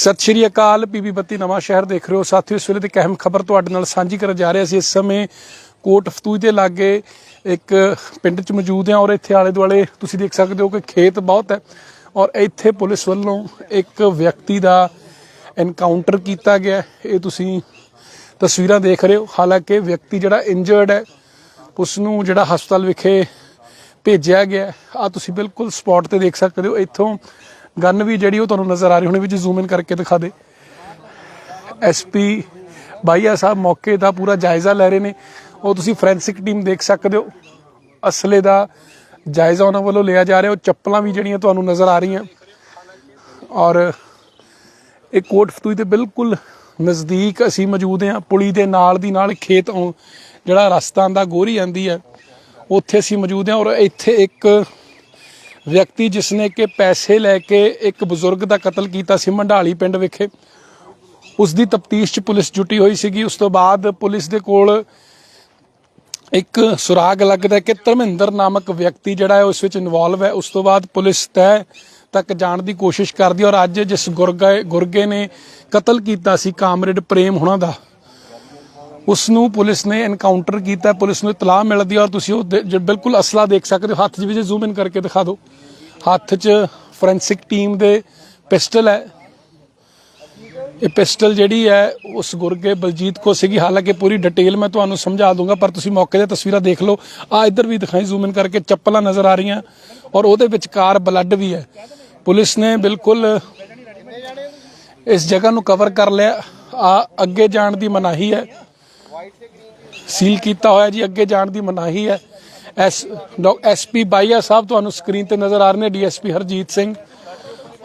ਸਤਿ ਸ਼੍ਰੀ ਅਕਾਲ ਪੀਬੀ ਬੱਤੀ ਨਵਾਂ ਸ਼ਹਿਰ ਦੇਖ ਰਹੇ ਹੋ। ਸਾਥੀਓ, ਇਸ ਵੇਲੇ ਦੀ ਇੱਕ ਅਹਿਮ ਖਬਰ ਤੁਹਾਡੇ ਨਾਲ ਸਾਂਝੀ ਕਰਨ ਜਾ ਰਹੇ ਸੀ। ਇਸ ਸਮੇਂ ਕੋਟ ਫਤੂਜ ਦੇ ਲਾਗੇ ਇੱਕ ਪਿੰਡ 'ਚ ਮੌਜੂਦ ਹਾਂ ਔਰ ਇੱਥੇ ਆਲੇ ਦੁਆਲੇ ਤੁਸੀਂ ਦੇਖ ਸਕਦੇ ਹੋ ਕਿ ਖੇਤ ਬਹੁਤ ਹੈ ਔਰ ਇੱਥੇ ਪੁਲਿਸ ਵੱਲੋਂ ਇੱਕ ਵਿਅਕਤੀ ਦਾ ਐਨਕਾਊਂਟਰ ਕੀਤਾ ਗਿਆ ਇਹ ਤੁਸੀਂ ਤਸਵੀਰਾਂ ਦੇਖ ਰਹੇ ਹੋ। ਹਾਲਾਂਕਿ ਵਿਅਕਤੀ ਜਿਹੜਾ ਇੰਜਰਡ ਹੈ, ਉਸ ਨੂੰ ਜਿਹੜਾ ਹਸਪਤਾਲ ਵਿਖੇ ਭੇਜਿਆ ਗਿਆ ਆ ਤੁਸੀਂ ਬਿਲਕੁਲ ਸਪੌਟ ਤੇ ਦੇਖ ਸਕਦੇ ਹੋ। ਇੱਥੋਂ ਗਨ ਵੀ ਜਿਹੜੀ ਉਹ ਤੁਹਾਨੂੰ ਨਜ਼ਰ ਆ ਰਹੀ ਹੁਣ ਵਿੱਚ ਜ਼ੂਮ ਇਨ ਕਰਕੇ ਦਿਖਾ ਦੇ। ਐਸਪੀ ਬਾਈਆ ਸਾਹਿਬ, ਮੌਕੇ ਦਾ ਪੂਰਾ ਜਾਇਜ਼ਾ ਲੈ ਰਹੇ ਨੇ। ਉਹ ਤੁਸੀਂ ਫੋਰੈਂਸਿਕ ਟੀਮ ਦੇਖ ਸਕਦੇ ਹੋ। ਅਸਲੇ ਦਾ ਜਾਇਜ਼ਾ ਉਹਨਾਂ ਵੱਲੋਂ ਲਿਆ ਜਾ ਰਿਹਾ। ਉਹ ਚੱਪਲਾਂ ਵੀ ਜਿਹੜੀਆਂ ਤੁਹਾਨੂੰ ਨਜ਼ਰ ਆ ਰਹੀਆਂ। ਔਰ ਇਹ ਕੋਟ ਫਤੂਈ ਦੇ ਬਿਲਕੁਲ ਨਜ਼ਦੀਕ ਅਸੀਂ ਮੌਜੂਦ ਹਾਂ। ਪੁਲੀ ਦੇ ਨਾਲ ਦੀ ਨਾਲ ਖੇਤ ਜਿਹੜਾ ਰਸਤਾ ਆਂਦਾ ਗੋਰੀ ਆਂਦੀ ਹੈ, ਉੱਥੇ ਅਸੀਂ ਮੌਜੂਦ ਹਾਂ। ਔਰ ਇੱਥੇ ਇੱਕ ਵਿਅਕਤੀ ਜਿਸ ਨੇ ਕਿ ਪੈਸੇ ਲੈ ਕੇ ਇੱਕ ਬਜ਼ੁਰਗ ਦਾ ਕਤਲ ਕੀਤਾ ਸੀ ਮੰਡਾਲੀ ਪਿੰਡ ਵਿਖੇ ਉਸ ਦੀ ਤਫਤੀਸ਼ 'ਚ ਪੁਲਿਸ ਜੁਟੀ ਹੋਈ ਸੀਗੀ। ਉਸ ਤੋਂ ਬਾਅਦ ਪੁਲਿਸ ਦੇ ਕੋਲ ਇੱਕ ਸੁਰਾਗ ਲੱਗਦਾ ਕਿ ਧਰਮਿੰਦਰ ਨਾਮਕ ਵਿਅਕਤੀ ਜਿਹੜਾ ਹੈ, ਉਸ ਵਿੱਚ ਇਨਵੋਲਵ ਹੈ। ਉਸ ਤੋਂ ਬਾਅਦ ਪੁਲਿਸ ਤੈ ਤੱਕ ਜਾਣ ਦੀ ਕੋਸ਼ਿਸ਼ ਕਰਦੀ ਔਰ ਅੱਜ ਜਿਸ ਗੁਰਗੇ ਗੁਰਗੇ ਨੇ ਕਤਲ ਕੀਤਾ ਸੀ, ਕਾਮਰੇਡ ਪ੍ਰੇਮ ਹੁਣਾਂ ਦਾ ਉਸ ਨੂੰ ਪੁਲਿਸ ਨੇ ਐਨਕਾਊਂਟਰ ਕੀਤਾ, ਪੁਲਿਸ ਨੂੰ ਇਤਲਾਹ ਮਿਲਦੀ ਹੈ ਔਰ ਤੁਸੀਂ ਉਹ ਦੇ- ਜੋ ਬਿਲਕੁਲ ਅਸਲਾ ਦੇਖ ਸਕਦੇ ਹੋ। ਹੱਥ 'ਚ ਵੀ ਜੇ ਜ਼ੂਮ ਇਨ ਕਰਕੇ ਦਿਖਾ ਦਿਓ। ਹੱਥ 'ਚ ਫੋਰੈਂਸਿਕ ਟੀਮ ਦੇ ਪਿਸਟਲ ਹੈ। ਇਹ ਪਿਸਟਲ ਜਿਹੜੀ ਹੈ, ਉਸ ਗੁਰਗੇ ਬਲਜੀਤ ਕੋ ਸੀਗੀ। ਹਾਲਾਂਕਿ ਪੂਰੀ ਡਿਟੇਲ ਮੈਂ ਤੁਹਾਨੂੰ ਸਮਝਾ ਦੂੰਗਾ, ਪਰ ਤੁਸੀਂ ਮੌਕੇ ਦੀਆਂ ਤਸਵੀਰਾਂ ਦੇਖ ਲਓ। ਆ ਇੱਧਰ ਵੀ ਦਿਖਾਈ ਜ਼ੂਮ ਇਨ ਕਰਕੇ ਚੱਪਲਾਂ ਨਜ਼ਰ ਆ ਰਹੀਆਂ। ਔਰ ਉਹਦੇ ਵਿਚਕਾਰ ਬਲੱਡ ਵੀ ਹੈ। ਪੁਲਿਸ ਨੇ ਬਿਲਕੁਲ ਇਸ ਜਗ੍ਹਾ ਨੂੰ ਕਵਰ ਕਰ ਲਿਆ। ਆ ਅੱਗੇ ਜਾਣ ਦੀ ਮਨਾਹੀ ਹੈ। ਸੀਲ ਕੀਤਾ ਹੋਇਆ ਜੀ, ਅੱਗੇ ਜਾਣ ਦੀ ਮਨਾਹੀ ਹੈ। ਐਸ ਐਸਪੀ ਬਾਈਆ ਸਾਹਿਬ ਤੁਹਾਨੂੰ ਸਕਰੀਨ ਤੇ ਨਜ਼ਰ ਆ ਰਹੇ ਨੇ, ਡੀਐਸਪੀ ਹਰਜੀਤ ਸਿੰਘ।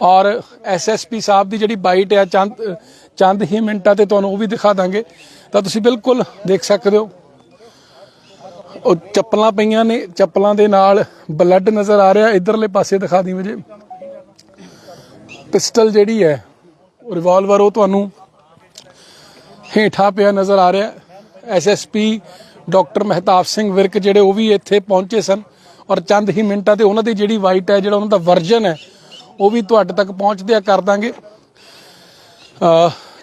ਔਰ ਐਸਐਸਪੀ ਸਾਹਿਬ ਦੀ ਜਿਹੜੀ ਬਾਈਟ ਹੈ, ਚੰਦ ਚੰਦ ਹੀ ਮਿੰਟਾਂ ਤੇ ਤੁਹਾਨੂੰ ਉਹ ਵੀ ਦਿਖਾ ਦਾਂਗੇ। ਤਾਂ ਤੁਸੀਂ ਬਿਲਕੁਲ ਦੇਖ ਸਕਦੇ ਹੋ। ਉਹ ਚੱਪਲਾਂ ਪਈਆਂ ਨੇ, ਚੱਪਲਾਂ ਦੇ ਨਾਲ ਬਲੱਡ ਨਜ਼ਰ ਆ ਰਿਹਾ। ਇਧਰਲੇ ਪਾਸੇ ਦਿਖਾ ਦੀ ਵਜੇ ਪਿਸਟਲ ਜਿਹੜੀ ਹੈ ਰਿਵਾਲਵਰ ਉਹ ਤੁਹਾਨੂੰ ਹੇਠਾਂ ਪਿਆ ਨਜ਼ਰ ਆ ਰਿਹਾ। ਐਸਐਸਪੀ ਡਾਕਟਰ ਮਹਿਤਾਬ ਸਿੰਘ ਵਿਰਕ ਜਿਹੜੇ ਉਹ ਵੀ ਇੱਥੇ ਪਹੁੰਚੇ ਸਨ ਔਰ ਚੰਦ ਹੀ ਮਿੰਟਾਂ ਤੇ ਉਹਨਾਂ ਦੀ ਜਿਹੜੀ ਵਾਈਟ ਹੈ, ਜਿਹੜਾ ਉਹਨਾਂ ਦਾ ਵਰਜਨ ਹੈ, ਉਹ ਵੀ ਤੁਹਾਡੇ ਤੱਕ ਪਹੁੰਚਦਿਆ ਕਰ ਦਾਂਗੇ।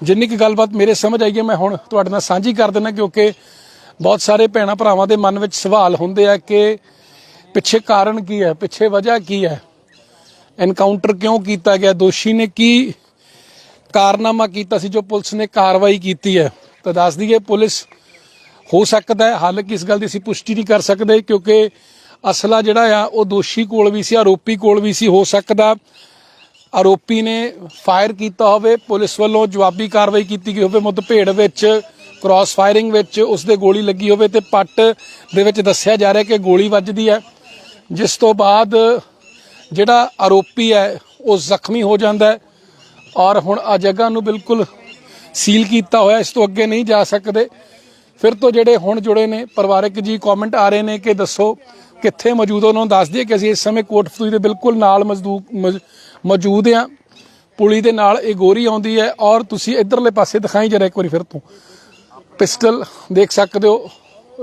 ਜਿੰਨੀ ਕੁ ਗੱਲਬਾਤ ਮੇਰੇ ਸਮਝ ਆਈ ਹੈ, ਮੈਂ ਹੁਣ ਤੁਹਾਡੇ ਨਾਲ ਸਾਂਝੀ ਕਰ ਦਿੰਦਾ, ਕਿਉਂਕਿ ਬਹੁਤ ਸਾਰੇ ਭੈਣਾ ਭਰਾਵਾਂ ਦੇ ਮਨ ਵਿੱਚ ਸਵਾਲ ਹੁੰਦੇ ਆ ਕਿ ਪਿੱਛੇ ਕਾਰਨ ਕੀ ਹੈ, ਪਿੱਛੇ ਵਜ੍ਹਾ ਕੀ ਹੈ? ਐਨਕਾਊਂਟਰ ਕਿਉਂ ਕੀਤਾ ਗਿਆ? ਦੋਸ਼ੀ ਨੇ ਕੀ ਕਾਰਨਾਮਾ ਕੀਤਾ ਸੀ ਜੋ ਪੁਲਿਸ ਨੇ ਕਾਰਵਾਈ ਕੀਤੀ ਹੈ? ਤਾਂ ਦੱਸ ਦਈਏ, ਪੁਲਿਸ ਹੋ ਸਕਦਾ ਹੈ। ਹਾਲਾਂਕਿ ਇਸ ਗੱਲ ਦੀ ਅਸੀਂ ਪੁਸ਼ਟੀ ਨਹੀਂ ਕਰ ਸਕਦੇ ਕਿਉਂਕਿ ਅਸਲਾ ਜਿਹੜਾ ਆ, ਉਹ ਦੋਸ਼ੀ ਕੋਲ ਵੀ ਸੀ, ਆਰੋਪੀ ਕੋਲ ਵੀ ਸੀ, ਹੋ ਸਕਦਾ ਆਰੋਪੀ ਨੇ ਫਾਇਰ ਕੀਤਾ ਹੋਵੇ, ਪੁਲਿਸ ਵੱਲੋਂ ਜਵਾਬੀ ਕਾਰਵਾਈ ਕੀਤੀ ਗਈ ਹੋਵੇ ਮੁੱਦਭੇੜ ਵਿੱਚ ਕ੍ਰਾਸ ਫਾਇਰਿੰਗ ਵਿੱਚ ਉਸ ਦੇ ਗੋਲੀ ਲੱਗੀ ਹੋਵੇ ਤੇ ਪੱਟ ਦੇ ਵਿੱਚ ਦੱਸਿਆ ਜਾ ਰਿਹਾ ਕਿ ਗੋਲੀ ਵੱਜਦੀ ਹੈ। ਜਿਸ ਤੋਂ ਬਾਅਦ ਜਿਹੜਾ ਆਰੋਪੀ ਹੈ, ਉਹ ਜ਼ਖਮੀ ਹੋ ਜਾਂਦਾ ਹੈ ਔਰ ਹੁਣ ਆ ਜਗ੍ਹਾ ਨੂੰ ਬਿਲਕੁਲ ਸੀਲ ਕੀਤਾ ਹੋਇਆ, ਇਸ ਤੋਂ ਅੱਗੇ ਨਹੀਂ ਜਾ ਸਕਦੇ। ਫਿਰ ਤੋਂ ਜਿਹੜੇ ਹੁਣ ਜੁੜੇ ਨੇ, ਪਰਿਵਾਰਕ ਜੀ ਕਮੈਂਟ ਆ ਰਹੇ ਨੇ ਕਿ ਦੱਸੋ ਕਿੱਥੇ ਮੌਜੂਦ ਉਹਨਾਂ ਨੂੰ ਦੱਸ ਦਈਏ ਕਿ ਅਸੀਂ ਇਸ ਸਮੇਂ ਕੋਟਫਤੂਈ ਦੇ ਬਿਲਕੁਲ ਨਾਲ ਮਜ਼ਦੂਕ ਮੌਜੂਦ ਹਾਂ ਪੁਲੀ ਦੇ ਨਾਲ ਇਹ ਗੋਰੀ ਆਉਂਦੀ ਹੈ ਔਰ ਤੁਸੀਂ ਇਧਰਲੇ ਪਾਸੇ ਦਿਖਾਈ ਜਰਾ ਇੱਕ ਵਾਰੀ ਫਿਰ ਤੋਂ। ਪਿਸਟਲ ਦੇਖ ਸਕਦੇ ਹੋ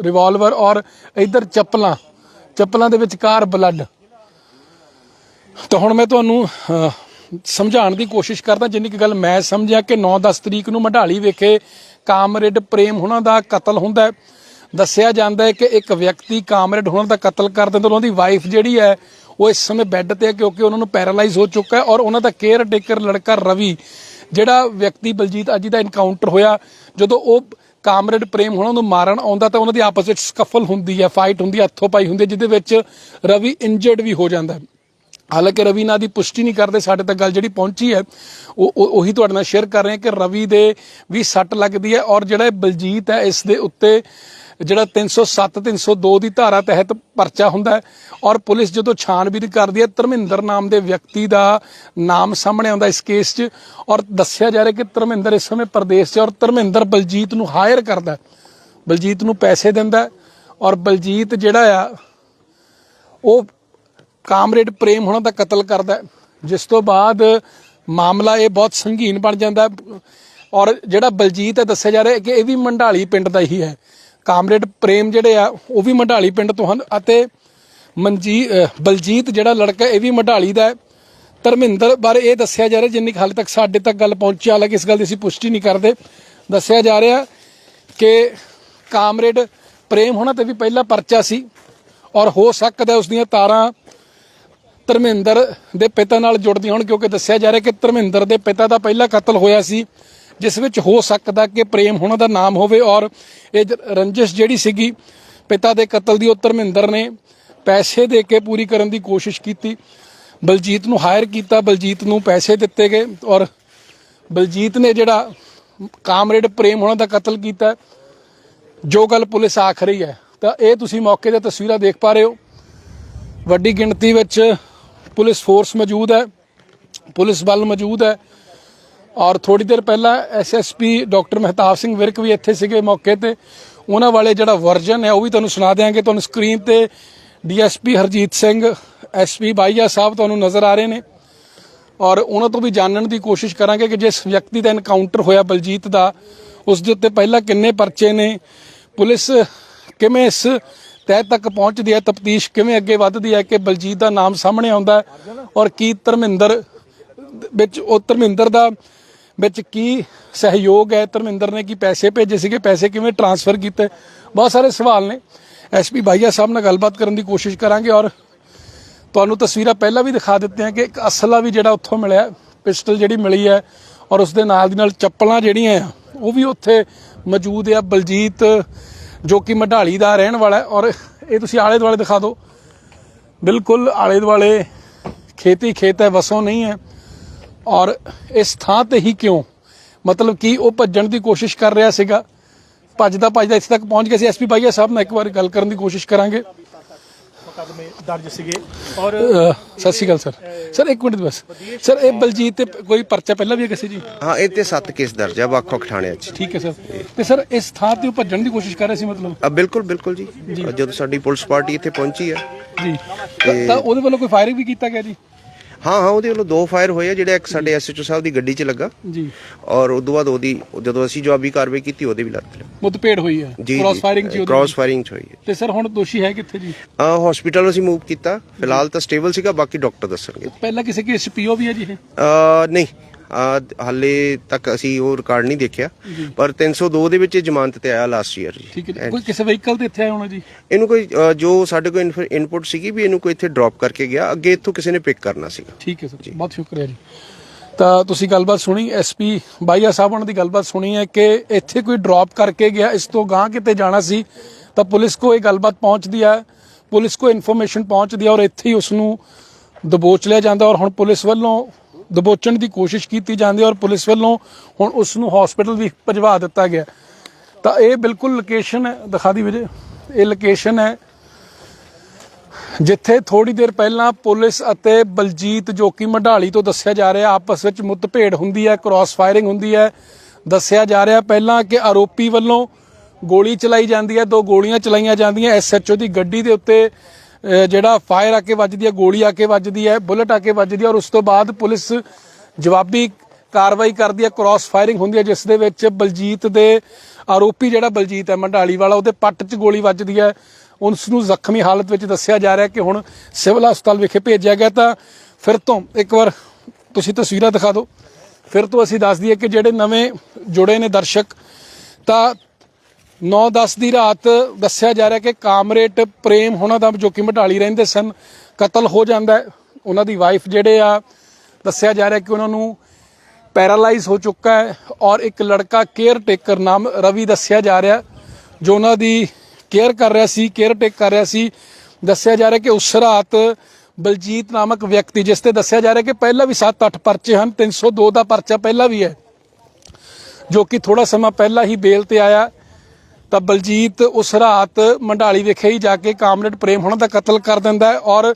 ਰਿਵਾਲਵਰ ਔਰ ਇਧਰ ਚੱਪਲਾਂ। ਚੱਪਲਾਂ ਦੇ ਵਿਚਕਾਰ ਬਲੱਡ ਤਾਂ ਹੁਣ ਮੈਂ ਤੁਹਾਨੂੰ ਸਮਝਾਉਣ ਦੀ ਕੋਸ਼ਿਸ਼ ਕਰਦਾ, ਜਿੰਨੀ ਕੁ ਗੱਲ ਮੈਂ ਸਮਝਿਆ ਕਿ 9-10 ਤਰੀਕ ਨੂੰ ਮਢਾਲੀ ਵਿਖੇ ਕਾਮਰੇਡ ਪ੍ਰੇਮ ਹੁਣਾਂ ਦਾ ਕਤਲ ਹੁੰਦਾ ਹੈ। ਦੱਸਿਆ ਜਾਂਦਾ ਹੈ ਕਿ ਇੱਕ ਵਿਅਕਤੀ ਕਾਮਰੇਡ ਹੁਣਾਂ ਦਾ ਕਤਲ ਕਰ ਦਿੰਦਾ ਉਹਨਾਂ ਦੀ ਵਾਈਫ ਜਿਹੜੀ ਹੈ, ਉਹ ਇਸ ਸਮੇਂ ਬੈੱਡ ਤੇ ਹੈ ਕਿਉਂਕਿ ਉਹਨਾਂ ਨੂੰ ਪੈਰਾਲਾਈਜ਼ ਹੋ ਚੁੱਕਾ ਹੈ ਔਰ ਉਹਨਾਂ ਦਾ ਕੇਅਰ ਟੇਕਰ ਲੜਕਾ ਰਵੀ, ਜਿਹੜਾ ਵਿਅਕਤੀ ਬਲਜੀਤ ਅਜੀ ਦਾ ਇਨਕਾਊਂਟਰ ਹੋਇਆ, ਜਦੋਂ ਉਹ ਕਾਮਰੇਡ ਪ੍ਰੇਮ ਹੁਣਾਂ ਨੂੰ ਮਾਰਨ ਆਉਂਦਾ ਤਾਂ ਉਹਨਾਂ ਦੀ ਆਪਸ ਵਿੱਚ ਸਕਫਲ ਹੁੰਦੀ ਹੈ ਫਾਈਟ ਹੁੰਦੀ ਹੈ, ਹੱਥੋਂ ਪਾਈ ਹੁੰਦੀ ਹੈ, ਜਿਹਦੇ ਵਿੱਚ ਰਵੀ ਇੰਜਰਡ ਵੀ ਹੋ ਜਾਂਦਾ ਹੈ। ਹਾਲਾਂਕਿ ਰਵੀ ਨਾਂ ਦੀ ਪੁਸ਼ਟੀ ਨਹੀਂ ਕਰਦੇ, ਸਾਡੇ ਤੱਕ ਗੱਲ ਜਿਹੜੀ ਪਹੁੰਚੀ ਹੈ, ਉਹ ਉਹ- ਉਹੀ ਤੁਹਾਡੇ ਨਾਲ ਸ਼ੇਅਰ ਕਰ ਰਹੇ ਹਾਂ ਕਿ ਰਵੀ ਦੇ ਵੀ ਸੱਟ ਲੱਗਦੀ ਹੈ ਔਰ ਜਿਹੜਾ ਬਲਜੀਤ ਹੈ, ਇਸ ਦੇ ਉੱਤੇ ਜਿਹੜਾ 307 302 ਦੀ ਧਾਰਾ ਤਹਿਤ ਪਰਚਾ ਹੁੰਦਾ ਹੈ ਔਰ ਪੁਲਿਸ ਜਦੋਂ ਛਾਣਬੀਨ ਕਰਦੀ ਹੈ, ਧਰਮਿੰਦਰ ਨਾਮ ਦੇ ਵਿਅਕਤੀ ਦਾ ਨਾਮ ਸਾਹਮਣੇ ਆਉਂਦਾ ਇਸ ਕੇਸ 'ਚ ਔਰ ਦੱਸਿਆ ਜਾ ਰਿਹਾ ਕਿ ਧਰਮਿੰਦਰ ਇਸ ਸਮੇਂ ਪ੍ਰਦੇਸ਼ 'ਚ ਔਰ ਧਰਮਿੰਦਰ ਬਲਜੀਤ ਨੂੰ ਹਾਇਰ ਕਰਦਾ ਬਲਜੀਤ ਨੂੰ ਪੈਸੇ ਦਿੰਦਾ ਔਰ ਬਲਜੀਤ ਜਿਹੜਾ ਆ, ਉਹ ਕਾਮਰੇਡ ਪ੍ਰੇਮ ਹੁਣਾਂ ਦਾ ਕਤਲ ਕਰਦਾ ਹੈ, ਜਿਸ ਤੋਂ ਬਾਅਦ ਮਾਮਲਾ ਇਹ ਬਹੁਤ ਸੰਗੀਨ ਬਣ ਜਾਂਦਾ ਔਰ ਜਿਹੜਾ ਬਲਜੀਤ ਹੈ ਦੱਸਿਆ ਜਾ ਰਿਹਾ ਕਿ ਇਹ ਵੀ ਮੰਡਾਲੀ ਪਿੰਡ ਦਾ ਹੀ ਹੈ। ਕਾਮਰੇਡ ਪ੍ਰੇਮ ਜਿਹੜੇ ਆ ਉਹ ਵੀ ਮੰਡਾਲੀ ਪਿੰਡ ਤੋਂ ਹਨ ਅਤੇ ਮਨਜੀ ਬਲਜੀਤ ਜਿਹੜਾ ਲੜਕਾ ਇਹ ਵੀ ਮੰਡਾਲੀ ਦਾ ਹੈ। ਧਰਮਿੰਦਰ ਬਾਰੇ ਇਹ ਦੱਸਿਆ ਜਾ ਰਿਹਾ ਜਿੰਨੀ ਕੁ ਹਾਲੇ ਤੱਕ ਸਾਡੇ ਤੱਕ ਗੱਲ ਪਹੁੰਚੀ ਹਾਲਾਂਕਿ ਇਸ ਗੱਲ ਦੀ ਅਸੀਂ ਪੁਸ਼ਟੀ ਨਹੀਂ ਕਰਦੇ ਦੱਸਿਆ ਜਾ ਰਿਹਾ ਕਿ ਕਾਮਰੇਡ ਪ੍ਰੇਮ ਹੋਣਾ ਤੇ ਵੀ ਪਹਿਲਾ ਪਰਚਾ ਸੀ। ਔਰ ਹੋ ਸਕਦਾ ਉਸ ਦੀਆਂ ਤਾਰਾਂ ਧਰਮਿੰਦਰ ਦੇ ਪਿਤਾ ਨਾਲ ਜੁੜਦੀਆਂ ਹੋਣ, ਕਿਉਂਕਿ ਦੱਸਿਆ ਜਾ ਰਿਹਾ ਕਿ ਧਰਮਿੰਦਰ ਦੇ ਪਿਤਾ ਦਾ ਪਹਿਲਾ ਕਤਲ ਹੋਇਆ ਸੀ, ਜਿਸ ਵਿੱਚ ਹੋ ਸਕਦਾ ਕਿ ਪ੍ਰੇਮ ਹੋਣਾ ਦਾ ਨਾਮ ਹੋਵੇ ਔਰ ਇਹ ਜ- ਰੰਜਿਸ਼ ਜਿਹੜੀ ਸੀਗੀ ਪਿਤਾ ਦੇ ਕਤਲ ਦੀ, ਉਹ ਧਰਮਿੰਦਰ ਨੇ ਪੈਸੇ ਦੇ ਕੇ ਪੂਰੀ ਕਰਨ ਦੀ ਕੋਸ਼ਿਸ਼ ਕੀਤੀ। ਬਲਜੀਤ ਨੂੰ ਹਾਇਰ ਕੀਤਾ, ਬਲਜੀਤ ਨੂੰ ਪੈਸੇ ਦਿੱਤੇ ਗਏ ਔਰ ਬਲਜੀਤ ਨੇ ਜਿਹੜਾ ਕਾਮਰੇਡ ਪ੍ਰੇਮ ਹੋਣਾ ਦਾ ਕਤਲ ਕੀਤਾ, ਜੋ ਗੱਲ ਪੁਲਿਸ ਆਖ ਰਹੀ ਹੈ। ਤਾਂ ਇਹ ਤੁਸੀਂ ਮੌਕੇ ਦੀਆਂ ਤਸਵੀਰਾਂ ਦੇਖ ਪਾ ਰਹੇ ਹੋ। ਵੱਡੀ ਗਿਣਤੀ ਵਿੱਚ ਪੁਲਿਸ ਫੋਰਸ ਮੌਜੂਦ ਹੈ, ਪੁਲਿਸ ਬਲ ਮੌਜੂਦ ਹੈ ਔਰ ਥੋੜੀ ਦੇਰ ਪਹਿਲਾਂ ਐਸਐਸਪੀ ਡਾਕਟਰ ਮਹਿਤਾਬ ਸਿੰਘ ਵਿਰਕ ਵੀ ਇੱਥੇ ਸੀਗੇ ਮੌਕੇ ਤੇ। ਉਹਨਾਂ ਵਾਲੇ ਜਿਹੜਾ ਵਰਜਨ ਹੈ ਉਹ ਵੀ ਤੁਹਾਨੂੰ ਸੁਣਾ ਦਿਆਂਗੇ। ਤੁਹਾਨੂੰ ਸਕਰੀਨ ਤੇ ਡੀਐਸਪੀ ਹਰਜੀਤ ਸਿੰਘ ਐਸਪੀ ਬਾਈਆ ਸਾਹਿਬ ਤੁਹਾਨੂੰ ਨਜ਼ਰ ਆ ਰਹੇ ਨੇ। ਔਰ ਉਹਨਾਂ ਤੋਂ ਵੀ ਜਾਣਨ ਦੀ ਕੋਸ਼ਿਸ਼ ਕਰਾਂਗੇ ਕਿ ਜਿਸ ਵਿਅਕਤੀ ਦਾ ਐਨਕਾਊਂਟਰ ਹੋਇਆ ਬਲਜੀਤ ਦਾ, ਉਸ ਦੇ ਉੱਤੇ ਪਹਿਲਾਂ ਕਿੰਨੇ ਪਰਚੇ ਨੇ, ਪੁਲਿਸ ਕਿਵੇਂ ਇਸ ਤਹਿ ਤੱਕ ਪਹੁੰਚਦੀ ਹੈ, ਤਫਤੀਸ਼ ਕਿਵੇਂ ਅੱਗੇ ਵੱਧਦੀ ਹੈ ਕਿ ਬਲਜੀਤ ਦਾ ਨਾਮ ਸਾਹਮਣੇ ਆਉਂਦਾ ਔਰ ਕੀ ਧਰਮਿੰਦਰ ਵਿੱਚ ਉਹ ਧਰਮਿੰਦਰ ਦਾ ਵਿੱਚ ਕੀ ਸਹਿਯੋਗ ਹੈ, ਧਰਮਿੰਦਰ ਨੇ ਕੀ ਪੈਸੇ ਭੇਜੇ ਸੀਗੇ, ਪੈਸੇ ਕਿਵੇਂ ਟਰਾਂਸਫਰ ਕੀਤੇ? ਬਹੁਤ ਸਾਰੇ ਸਵਾਲ ਨੇ। ਐਸਪੀ ਭਾਈਆ ਸਾਹਿਬ ਨਾਲ ਗੱਲਬਾਤ ਕਰਨ ਦੀ ਕੋਸ਼ਿਸ਼ ਕਰਾਂਗੇ ਔਰ ਤੁਹਾਨੂੰ ਤਸਵੀਰਾਂ ਪਹਿਲਾਂ ਵੀ ਦਿਖਾ ਦਿੱਤੀਆਂ ਕਿ ਇੱਕ ਅਸਲਾ ਵੀ ਜਿਹੜਾ ਉੱਥੋਂ ਮਿਲਿਆ, ਪਿਸਟਲ ਜਿਹੜੀ ਮਿਲੀ ਹੈ ਔਰ ਉਸ ਦੇ ਨਾਲ ਦੀ ਨਾਲ ਚੱਪਲਾਂ ਜਿਹੜੀਆਂ ਆ, ਉਹ ਵੀ ਉੱਥੇ ਮੌਜੂਦ ਆ। ਬਲਜੀਤ ਜੋ ਕਿ ਮਢਾਲੀ ਦਾ ਰਹਿਣ ਵਾਲਾ ਹੈ ਔਰ ਇਹ ਤੁਸੀਂ ਆਲੇ ਦੁਆਲੇ ਦਿਖਾ ਦਿਓ। ਬਿਲਕੁਲ ਆਲੇ ਦੁਆਲੇ ਖੇਤੀ ਖੇਤ ਹੈ, ਵਸੋਂ ਨਹੀਂ ਹੈ। ਔਰ ਇਸ ਥਾਂ ਤੇ ਹੀ ਕਿਉਂ? ਮਤਲਬ ਕਿ ਉਹ ਭੱਜਣ ਦੀ ਕੋਸ਼ਿਸ਼ ਕਰ ਰਿਹਾ ਸੀਗਾ। ਭੱਜਦਾ ਭੱਜਦਾ ਇੱਥੇ ਤੱਕ ਪਹੁੰਚ ਗਿਆ ਸੀ। ਐਸਪੀ ਭਾਈਆ ਸਾਹਿਬ ਨਾਲ ਇੱਕ ਵਾਰ ਗੱਲ ਕਰਨ ਦੀ ਕੋਸ਼ਿਸ਼ ਕਰਾਂਗੇ। ਮੁਕੱਦਮੇ ਦਰਜ ਸੀਗੇ। ਔਰ ਅਹ ਸਤਿ ਸ਼੍ਰੀ ਅਕਾਲ ਸਰ। ਸਰ ਇੱਕ ਮਿੰਟ ਬਸ। ਸਰ ਇਹ ਬਲਜੀਤ ਤੇ ਕੋਈ ਪਰਚਾ ਪਹਿਲਾਂ ਵੀ ਹੈ ਕਿਸੇ ਜੀ? ਹਾਂ ਇਹ ਤੇ 7 ਕੇਸ ਦਰਜ ਆ ਵੱਖ ਵੱਖ ਥਾਣਿਆਂ 'ਚ। ਠੀਕ ਹੈ ਸਰ। ਤੇ ਸਰ ਇਸ ਥਾਂ ਤੇ ਉਹ ਭੱਜਣ ਦੀ ਕੋਸ਼ਿਸ਼ ਕਰ ਰਹੇ ਸੀ ਮਤਲਬ? ਆ ਬਿਲਕੁਲ ਬਿਲਕੁਲ ਜੀ। ਜਦੋਂ ਸਾਡੀ ਪੁਲਿਸ ਪਾਰਟੀ ਇੱਥੇ ਪਹੁੰਚੀ ਆ। ਜੀ। ਤਾਂ- ਤਾਂ ਉਹਦੇ ਵੱਲੋਂ ਕੋਈ ਫਾਇਰਿੰਗ ਵੀ ਕੀਤਾ ਗਿਆ ਜੀ? ਹਾਂ ਹਾਂ ਉਹਦੇ ਵੱਲੋਂ ਦੋ ਫਾਇਰ ਹੋਏ ਆ ਜਿਹੜੇ ਇੱਕ ਸਾਡੇ ਐਸਐਚਓ ਸਾਹਿਬ ਦੀ ਗੱਡੀ 'ਚ ਲੱਗਾ। ਜੀ। ਔਰ ਉਸ ਤੋਂ ਬਾਅਦ ਉਹਦੀ ਜਦੋਂ ਅਸੀਂ ਜਵਾਬੀ ਕਾਰਵਾਈ ਕੀਤੀ ਉਹਦੇ ਵੀ ਲੱਗ। ਮੁੱਦਪੇੜ ਹੋਈ ਹੈ ਜੀ ਕ੍ਰਾਸ ਫਾਇਰਿੰਗ ਚ ਉਹਦੀ। ਕ੍ਰਾਸ ਫਾਇਰਿੰਗ 'ਚ ਹੋਈ ਹੈ ਤੇ ਸਰ ਹੁਣ ਦੋਸ਼ੀ ਹੈ ਕਿੱਥੇ ਜੀ? ਆ ਹਸਪੀਟਲ ਅਸੀਂ ਮੂਵ ਕੀਤਾ। ਫਿਲਹਾਲ ਤਾਂ ਸਟੇਬਲ ਸੀਗਾ ਬਾਕੀ ਡਾਕਟਰ ਦੱਸਣਗੇ। ਪਹਿਲਾਂ ਕਿਸੇ ਕੇਸ ਪੀਓ ਵੀ ਹੈ ਜੀ ਇਹ? ਆ ਨਹੀਂ। ਹਾਲੇ ਤੱਕ ਅਸੀਂ ਉਹ ਰਿਕਾਰਡ ਨਹੀਂ ਦੇਖਿਆ। ਪਰ 302 ਦੇ ਵਿੱਚ ਇਹ ਜ਼ਮਾਨਤ ਤੇ ਆਇਆ ਲਾਸਟ ਈਅਰ ਜੀ। ਠੀਕ ਹੈ। ਕੋਈ ਕਿਸੇ ਵਹੀਕਲ ਤੇ ਇੱਥੇ ਆਇਆ ਹੋਣਾ ਜੀ? ਇਹਨੂੰ ਕੋਈ ਅ, ਜੋ ਸਾਡੇ ਕੋਲ ਇਨਪੁਟ ਸੀਗੀ ਵੀ ਇਹਨੂੰ ਕੋਈ ਇੱਥੇ ਡ੍ਰੌਪ ਕਰਕੇ ਗਿਆ ਅੱਗੇ ਇੱਥੋਂ ਕਿਸੇ ਨੇ ਪਿਕ ਕਰਨਾ ਸੀਗਾ। ਠੀਕ ਹੈ ਸਰ। ਬਹੁਤ ਸ਼ੁਕਰੀਆ ਜੀ। ਤਾਂ ਤੁਸੀਂ ਗੱਲਬਾਤ ਸੁਣੀ ਐਸਪੀ ਬਾਈਆ ਸਾਹਿਬ ਉਹਨਾਂ ਦੀ ਗੱਲਬਾਤ ਸੁਣੀ ਹੈ ਕਿ ਇੱਥੇ ਕੋਈ ਡ੍ਰੌਪ ਕਰਕੇ ਗਿਆ ਇਸ ਤੋਂ ਗਾਂ ਕਿਤੇ ਜਾਣਾ ਸੀ ਤਾਂ ਪੁਲਿਸ ਕੋ ਇਹ ਗੱਲਬਾਤ ਪਹੁੰਚਦੀ ਹੈ ਪੁਲਿਸ ਕੋ ਇਨਫੋਰਮੇਸ਼ਨ ਪਹੁੰਚਦੀ ਹੈ ਔਰ ਇੱਥੇ ਹੀ ਉਸ ਨੂੰ ਦਬੋਚ ਲਿਆ ਜਾਂਦਾ ਔਰ ਹੁਣ ਪੁਲਿਸ ਵੱਲੋਂ ਦਬੋਚਣ ਦੀ ਕੋਸ਼ਿਸ਼ ਕੀਤੀ ਜਾਂਦੀ ਹੈ ਔਰ ਪੁਲਿਸ ਵੱਲੋਂ ਹੁਣ ਉਸ ਨੂੰ ਹਸਪੀਟਲ ਵੀ ਭਜਵਾ ਦਿੱਤਾ ਗਿਆ। ਤਾਂ ਇਹ ਬਿਲਕੁਲ ਲੋਕੇਸ਼ਨ ਹੈ ਦਿਖਾ ਦੀ ਵੀਰੇ। ਇਹ ਲੋਕੇਸ਼ਨ ਹੈ ਜਿੱਥੇ ਥੋੜੀ ਦੇਰ ਪਹਿਲਾਂ ਪੁਲਿਸ ਅਤੇ ਬਲਜੀਤ, ਜੋ ਕਿ ਮਢਾਲੀ ਤੋਂ ਦੱਸਿਆ ਜਾ ਰਿਹਾ, ਆਪਸ ਵਿੱਚ ਮੁੱਠਭੇੜ ਹੁੰਦੀ ਹੈ ਕ੍ਰਾਸ ਫਾਇਰਿੰਗ ਹੁੰਦੀ ਹੈ। ਦੱਸਿਆ ਜਾ ਰਿਹਾ ਪਹਿਲਾਂ ਕਿ ਆਰੋਪੀ ਵੱਲੋਂ ਗੋਲੀ ਚਲਾਈ ਜਾਂਦੀ ਹੈ, ਦੋ ਗੋਲੀਆਂ ਚਲਾਈਆਂ ਜਾਂਦੀਆਂ ਐਸਐਚਓ ਦੀ ਗੱਡੀ ਦੇ ਉੱਤੇ ਜਿਹੜਾ ਫਾਇਰ ਆ ਕੇ ਵੱਜਦੀ ਹੈ, ਗੋਲੀ ਆ ਕੇ ਵੱਜਦੀ ਹੈ, ਬੁਲਟ ਆ ਕੇ ਵੱਜਦੀ ਹੈ ਔਰ ਉਸ ਤੋਂ ਬਾਅਦ ਪੁਲਿਸ ਜਵਾਬੀ ਕਾਰਵਾਈ ਕਰਦੀ ਹੈ ਕ੍ਰਾਸ ਫਾਇਰਿੰਗ ਹੁੰਦੀ ਹੈ, ਜਿਸ ਦੇ ਵਿੱਚ ਬਲਜੀਤ ਦੇ ਆਰੋਪੀ ਜਿਹੜਾ ਬਲਜੀਤ ਹੈ, ਮੰਡਾਲੀ ਵਾਲਾ, ਉਹਦੇ ਪੱਟ 'ਚ ਗੋਲੀ ਵੱਜਦੀ ਹੈ। ਉਸ ਨੂੰ ਜ਼ਖਮੀ ਹਾਲਤ ਵਿੱਚ ਦੱਸਿਆ ਜਾ ਰਿਹਾ ਕਿ ਹੁਣ ਸਿਵਲ ਹਸਪਤਾਲ ਵਿਖੇ ਭੇਜਿਆ ਗਿਆ ਤਾਂ ਫਿਰ ਤੋਂ ਇੱਕ ਵਾਰ ਤੁਸੀਂ ਤਸਵੀਰਾਂ ਦਿਖਾ ਦਿਓ। ਫਿਰ ਤੋਂ ਅਸੀਂ ਦੱਸ ਦਈਏ ਕਿ ਜਿਹੜੇ ਨਵੇਂ ਜੁੜੇ ਨੇ ਦਰਸ਼ਕ, ਤਾਂ 9-10 ਦੀ ਰਾਤ ਦੱਸਿਆ ਜਾ ਰਿਹਾ ਕਿ ਕਾਮਰੇਟ ਪ੍ਰੇਮ ਹੋਣਾ ਦਾ ਜੋ ਕਿ ਮਟਾਲੀ ਰਹਿੰਦੇ ਸਨ। ਕਤਲ ਹੋ ਜਾਂਦਾ ਉਹਨਾਂ ਦੀ ਵਾਈਫ ਜਿਹੜੇ ਆ, ਦੱਸਿਆ ਜਾ ਰਿਹਾ ਕਿ ਉਹਨਾਂ ਨੂੰ ਪੈਰਾਲਾਈਜ਼ ਹੋ ਚੁੱਕਾ ਹੈ ਔਰ ਇੱਕ ਲੜਕਾ ਕੇਅਰ ਟੇਕਰ ਨਾਮ ਰਵੀ ਦੱਸਿਆ ਜਾ ਰਿਹਾ, ਜੋ ਉਹਨਾਂ ਦੀ ਕੇਅਰ ਕਰ ਰਿਹਾ ਸੀ ਕੇਅਰ ਟੇਕ ਕਰ ਰਿਹਾ ਸੀ। ਦੱਸਿਆ ਜਾ ਰਿਹਾ ਕਿ ਉਸ ਰਾਤ ਬਲਜੀਤ ਨਾਮਕ ਵਿਅਕਤੀ, ਜਿਸ ਤੇ ਦੱਸਿਆ ਜਾ ਰਿਹਾ ਕਿ ਪਹਿਲਾਂ ਵੀ 7-8 ਪਰਚੇ ਹਨ 302 ਦਾ ਪਰਚਾ ਪਹਿਲਾਂ ਵੀ ਹੈ, ਜੋ ਕਿ ਥੋੜਾ ਸਮਾਂ ਪਹਿਲਾਂ ਹੀ ਬੇਲ ਤੇ ਆਇਆ। ਤਾਂ ਬਲਜੀਤ ਉਸ ਰਾਤ ਮੰਡਾਲੀ ਵਿਖੇ ਹੀ ਜਾ ਕੇ ਕਾਮਰੇਡ ਪ੍ਰੇਮ ਹੋਣਾ ਦਾ ਕਤਲ ਕਰ ਦਿੰਦਾ ਹੈ ਔਰ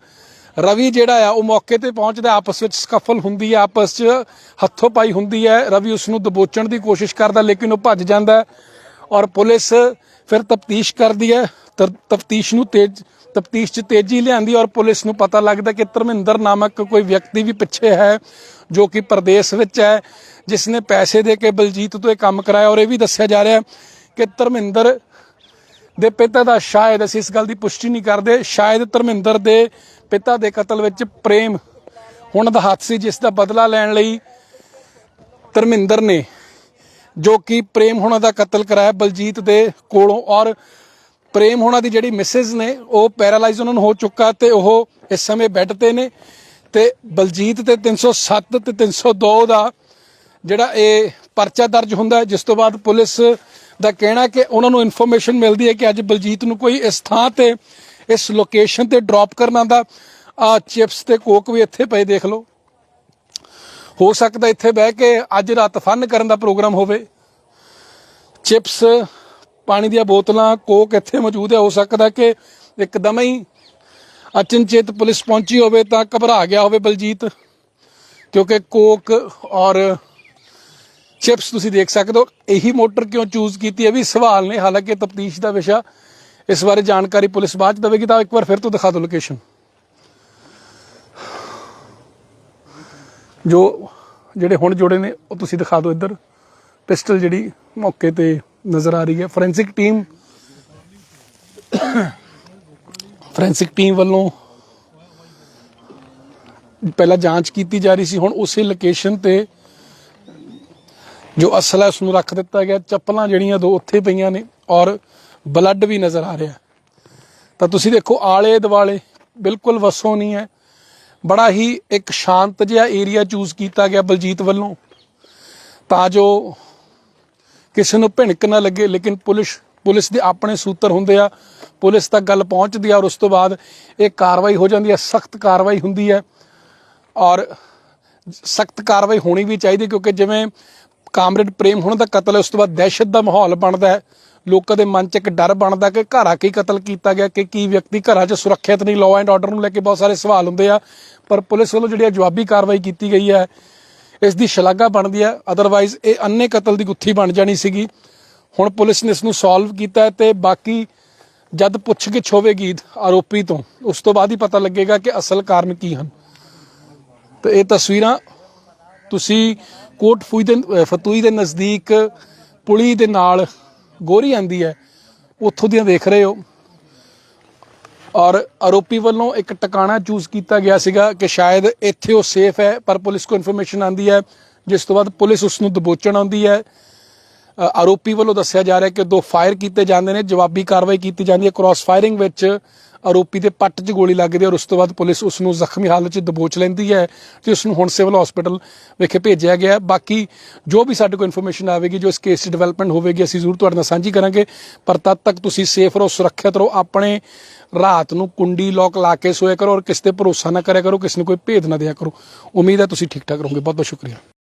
ਰਵੀ ਜਿਹੜਾ ਆ, ਉਹ ਮੌਕੇ ਤੇ ਪਹੁੰਚਦਾ ਆਪਸ ਵਿੱਚ ਸਕਫਲ ਹੁੰਦੀ ਹੈ, ਆਪਸ 'ਚ ਹੱਥੋਂ ਪਾਈ ਹੁੰਦੀ ਹੈ। ਰਵੀ ਉਸ ਨੂੰ ਦਬੋਚਣ ਦੀ ਕੋਸ਼ਿਸ਼ ਕਰਦਾ, ਲੇਕਿਨ ਉਹ ਭੱਜ ਜਾਂਦਾ ਹੈ ਔਰ ਪੁਲਿਸ ਫਿਰ ਤਫਤੀਸ਼ ਕਰਦੀ ਹੈ। ਤਫਤੀਸ਼ ਨੂੰ ਤੇਜ਼, ਤਫਤੀਸ਼ 'ਚ ਤੇਜ਼ੀ ਲਿਆਂਦੀ ਔਰ ਪੁਲਿਸ ਨੂੰ ਪਤਾ ਲੱਗਦਾ ਕਿ ਧਰਮਿੰਦਰ ਨਾਮਕ ਕੋਈ ਵਿਅਕਤੀ ਵੀ ਪਿੱਛੇ ਹੈ, ਜੋ ਕਿ ਪ੍ਰਦੇਸ਼ ਵਿੱਚ ਹੈ, ਜਿਸ ਨੇ ਪੈਸੇ ਦੇ ਕੇ ਬਲਜੀਤ ਤੋਂ ਇਹ ਕੰਮ ਕਰਾਇਆ। ਔਰ ਇਹ ਵੀ ਦੱਸਿਆ ਜਾ ਰਿਹਾ ਕਿ ਧਰਮਿੰਦਰ ਦੇ ਪਿਤਾ ਦਾ ਸ਼ਾਇਦ ਅਸੀਂ ਇਸ ਗੱਲ ਦੀ ਪੁਸ਼ਟੀ ਨਹੀਂ ਕਰਦੇ, ਸ਼ਾਇਦ ਧਰਮਿੰਦਰ ਦੇ ਪਿਤਾ ਦੇ ਕਤਲ ਵਿੱਚ ਪ੍ਰੇਮ ਹੁਣ ਦਾ ਹੱਥ ਸੀ, ਜਿਸ ਦਾ ਬਦਲਾ ਲੈਣ ਲਈ ਧਰਮਿੰਦਰ ਨੇ ਜੋ ਕਿ ਪ੍ਰੇਮ ਹੋਣਾ ਦਾ ਕਤਲ ਕਰਾਇਆ ਬਲਜੀਤ ਦੇ ਕੋਲੋਂ ਔਰ ਪ੍ਰੇਮ ਹੋਣਾ ਦੀ ਜਿਹੜੀ ਮਿਸਿਸ ਨੇ, ਉਹ ਪੈਰਾਲਾਈਜ਼ ਉਹਨਾਂ ਨੂੰ ਹੋ ਚੁੱਕਾ ਤੇ ਉਹ ਇਸ ਸਮੇਂ ਬੈੱਡ ਤੇ ਨੇ ਤੇ ਬਲਜੀਤ ਤੇ 307 ਤੇ 302 ਦਾ ਜਿਹੜਾ ਇਹ ਪਰਚਾ ਦਰਜ ਹੁੰਦਾ ਜਿਸ ਤੋਂ ਬਾਅਦ ਪੁਲਿਸ ਦਾ ਕਹਿਣਾ ਕਿ ਉਹਨਾਂ ਨੂੰ ਇਨਫੋਰਮੇਸ਼ਨ ਮਿਲਦੀ ਹੈ ਕਿ ਅੱਜ ਬਲਜੀਤ ਨੂੰ ਕੋਈ ਇਸ ਥਾਂ ਤੇ, ਇਸ ਲੋਕੇਸ਼ਨ ਤੇ ਡ੍ਰੌਪ ਕਰਨਾ ਦਾ ਆ ਚਿਪਸ ਤੇ ਕੋਕ ਵੀ ਇੱਥੇ ਪਏ ਦੇਖ ਲਓ। ਹੋ ਸਕਦਾ ਇੱਥੇ ਬਹਿ ਕੇ ਅੱਜ ਰਾਤ ਫਨ ਕਰਨ ਦਾ ਪ੍ਰੋਗਰਾਮ ਹੋਵੇ। ਚਿਪਸ, ਪਾਣੀ ਦੀਆਂ ਬੋਤਲਾਂ, ਕੋਕ ਇੱਥੇ ਮੌਜੂਦ ਹੈ। ਹੋ ਸਕਦਾ ਕਿ ਇੱਕਦਮ ਹੀ ਅਚਨਚੇਤ ਪੁਲਿਸ ਪਹੁੰਚੀ ਹੋਵੇ ਤਾਂ ਘਬਰਾ ਗਿਆ ਹੋਵੇ ਬਲਜੀਤ, ਕਿਉਂਕਿ ਕੋਕ ਔਰ ਚਿਪਸ ਤੁਸੀਂ ਦੇਖ ਸਕਦੇ ਹੋ। ਇਹੀ ਮੋਟਰ ਕਿਉਂ ਚੂਜ਼ ਕੀਤੀ ਹੈ? ਵੀ ਸਵਾਲ ਨੇ। ਹਾਲਾਂਕਿ ਤਫਤੀਸ਼ ਦਾ ਵਿਸ਼ਾ। ਇਸ ਬਾਰੇ ਜਾਣਕਾਰੀ ਪੁਲਿਸ ਬਾਅਦ ਚ ਦੇਵੇਗੀ। ਤਾਂ ਇੱਕ ਵਾਰ ਫਿਰ ਤੋਂ ਦਿਖਾ ਦਿਓ ਲੋਕੇਸ਼ਨ ਜੋ ਜਿਹੜੇ ਹੁਣ ਜੋੜੇ ਨੇ, ਉਹ ਤੁਸੀਂ ਦਿਖਾ ਦਿਓ ਇੱਧਰ। ਪਿਸਟਲ ਜਿਹੜੀ ਮੌਕੇ ਤੇ ਨਜ਼ਰ ਆ ਰਹੀ ਹੈ। ਫੋਰੈਂਸਿਕ ਟੀਮ ਫੋਰੈਂਸਿਕ ਟੀਮ ਵੱਲੋਂ ਪਹਿਲਾਂ ਜਾਂਚ ਕੀਤੀ ਜਾ ਰਹੀ ਸੀ। ਹੁਣ ਉਸੇ ਲੋਕੇਸ਼ਨ ਤੇ ਜੋ ਅਸਲ ਹੈ ਉਸ ਨੂੰ ਰੱਖ ਦਿੱਤਾ ਗਿਆ। ਚੱਪਲਾਂ ਜਿਹੜੀਆਂ ਦੋ ਉੱਥੇ ਪਈਆਂ ਨੇ ਔਰ ਬਲੱਡ ਵੀ ਨਜ਼ਰ ਆ ਰਿਹਾ ਤਾਂ ਤੁਸੀਂ ਦੇਖੋ ਆਲੇ ਦੁਆਲੇ ਬਿਲਕੁਲ ਵਸੋਂ ਨਹੀਂ ਹੈ। ਬੜਾ ਹੀ ਇੱਕ ਸ਼ਾਂਤ ਜਿਹਾ ਏਰੀਆ ਚੂਜ਼ ਕੀਤਾ ਗਿਆ ਬਲਜੀਤ ਵੱਲੋਂ। ਤਾਂ ਜੋ ਕਿਸੇ ਨੂੰ ਭਿਣਕ ਨਾ ਲੱਗੇ, ਲੇਕਿਨ ਪੁਲਿਸ ਪੁਲਿਸ ਦੇ ਆਪਣੇ ਸੂਤਰ ਹੁੰਦੇ ਆ। ਪੁਲਿਸ ਤੱਕ ਗੱਲ ਪਹੁੰਚਦੀ ਆ ਔਰ ਉਸ ਤੋਂ ਬਾਅਦ ਇਹ ਕਾਰਵਾਈ ਹੋ ਜਾਂਦੀ ਹੈ ਸਖਤ ਕਾਰਵਾਈ ਹੁੰਦੀ ਹੈ। ਔਰ ਸਖਤ ਕਾਰਵਾਈ ਹੋਣੀ ਵੀ ਚਾਹੀਦੀ ਕਿਉਂਕਿ ਜਿਵੇਂ ਕਾਮਰੇਡ ਪ੍ਰੇਮ ਹੋਣ ਦਾ ਕਤਲ ਹੈ ਉਸ ਤੋਂ ਬਾਅਦ ਦਹਿਸ਼ਤ ਦਾ ਮਾਹੌਲ ਬਣਦਾ ਹੈ। ਲੋਕਾਂ ਦੇ ਮਨ 'ਚ ਇੱਕ ਡਰ ਬਣਦਾ ਕਿ ਘਰ ਆ ਕੇ ਕਤਲ ਕੀਤਾ ਗਿਆ, ਕਿ ਕੀ ਵਿਅਕਤੀ ਘਰਾਂ 'ਚ ਸੁਰੱਖਿਅਤ ਨਹੀਂ ਲਾਅ ਐਂਡ ਆਰਡਰ ਨੂੰ ਲੈ ਕੇ ਬਹੁਤ ਸਾਰੇ ਸਵਾਲ ਹੁੰਦੇ ਆ। ਪਰ ਪੁਲਿਸ ਵੱਲੋਂ ਜਿਹੜੀ ਇਹ ਜਵਾਬੀ ਕਾਰਵਾਈ ਕੀਤੀ ਗਈ ਹੈ, ਇਸ ਦੀ ਸ਼ਲਾਘਾ ਬਣਦੀ ਹੈ। ਅਦਰਵਾਈਜ਼ ਇਹ ਅੰਨੇ ਕਤਲ ਦੀ ਗੁੱਥੀ ਬਣ ਜਾਣੀ ਸੀਗੀ। ਹੁਣ ਪੁਲਿਸ ਨੇ ਇਸ ਨੂੰ ਸੋਲਵ ਕੀਤਾ ਹੈ ਤੇ ਬਾਕੀ ਜਦ ਪੁੱਛਗਿੱਛ ਹੋਵੇਗੀ ਆਰੋਪੀ ਤੋਂ, ਉਸ ਤੋਂ ਬਾਅਦ ਹੀ ਪਤਾ ਲੱਗੇਗਾ ਕਿ ਅਸਲ ਕਾਰਨ ਕੀ ਹਨ। ਤੇ ਇਹ ਤਸਵੀਰਾਂ ਤੁਸੀਂ ਕੋਟ ਫੂਈ ਦੇ ਫਤੂਈ ਦੇ ਨਜ਼ਦੀਕ ਪੁਲੀ ਦੇ ਨਾਲ ਗੋਰੀ ਆਂਦੀ ਹੈ। ਉੱਥੋਂ ਦੀਆਂ ਦੇਖ ਰਹੇ ਹੋ। ਔਰ ਆਰੋਪੀ ਵੱਲੋਂ ਇੱਕ ਟਿਕਾਣਾ ਚੂਜ਼ ਕੀਤਾ ਗਿਆ ਸੀਗਾ ਕਿ ਸ਼ਾਇਦ ਇੱਥੇ ਉਹ ਸੇਫ ਹੈ, ਪਰ ਪੁਲਿਸ ਕੋ ਇਨਫੋਰਮੇਸ਼ਨ ਆਂਦੀ ਹੈ, ਜਿਸ ਤੋਂ ਬਾਅਦ ਪੁਲਿਸ ਉਸ ਨੂੰ ਦਬੋਚਣ ਆਉਂਦੀ ਹੈ। ਆਰੋਪੀ ਵੱਲੋਂ ਦੱਸਿਆ ਜਾ ਰਿਹਾ ਕਿ ਦੋ ਫਾਇਰ ਕੀਤੇ ਜਾਂਦੇ ਨੇ, ਜਵਾਬੀ ਕਾਰਵਾਈ ਕੀਤੀ ਜਾਂਦੀ ਹੈ। ਕ੍ਰਾਸ ਫਾਇਰਿੰਗ ਵਿੱਚ ਆਰੋਪੀ ਦੇ ਪੱਟ 'ਚ ਗੋਲੀ ਲੱਗਦੀ ਹੈ ਔਰ ਉਸ ਤੋਂ ਬਾਅਦ ਪੁਲਿਸ ਉਸ ਨੂੰ ਜ਼ਖਮੀ ਹਾਲਤ 'ਚ ਦਬੋਚ ਲੈਂਦੀ ਹੈ ਤੇ ਉਸ ਨੂੰ ਹੁਣ ਸਿਵਲ ਹਸਪੀਟਲ ਵਿਖੇ ਭੇਜਿਆ ਗਿਆ ਬਾਕੀ ਜੋ ਵੀ ਸਾਡੇ ਕੋਲ ਇਨਫੋਰਮੇਸ਼ਨ ਆਵੇਗੀ, ਜੋ ਇਸ ਕੇਸ 'ਚ ਡਿਵੈਲਪਮੈਂਟ ਹੋਵੇਗੀ, ਅਸੀਂ ਜ਼ਰੂਰ ਤੁਹਾਡੇ ਨਾਲ ਸਾਂਝੀ ਕਰਾਂਗੇ। ਪਰ ਤਦ ਤੱਕ ਤੁਸੀਂ ਸੇਫ ਰਹੋ, ਸੁਰੱਖਿਅਤ ਰਹੋ, ਆਪਣੇ ਰਾਤ ਨੂੰ ਕੁੰਡੀ ਲੋਕ ਲਾ ਕੇ ਸੋਇਆ ਕਰੋ ਔਰ ਕਿਸੇ ਤੇ ਭਰੋਸਾ ਨਾ ਕਰਿਆ ਕਰੋ, ਕਿਸੇ ਨੂੰ ਕੋਈ ਭੇਦ ਨਾ ਦਿਆ ਕਰੋ। ਉਮੀਦ ਹੈ ਤੁਸੀਂ ਠੀਕ ਠਾਕ ਰਹੋਗੇ। ਬਹੁਤ ਬਹੁਤ ਸ਼ੁਕਰੀਆ।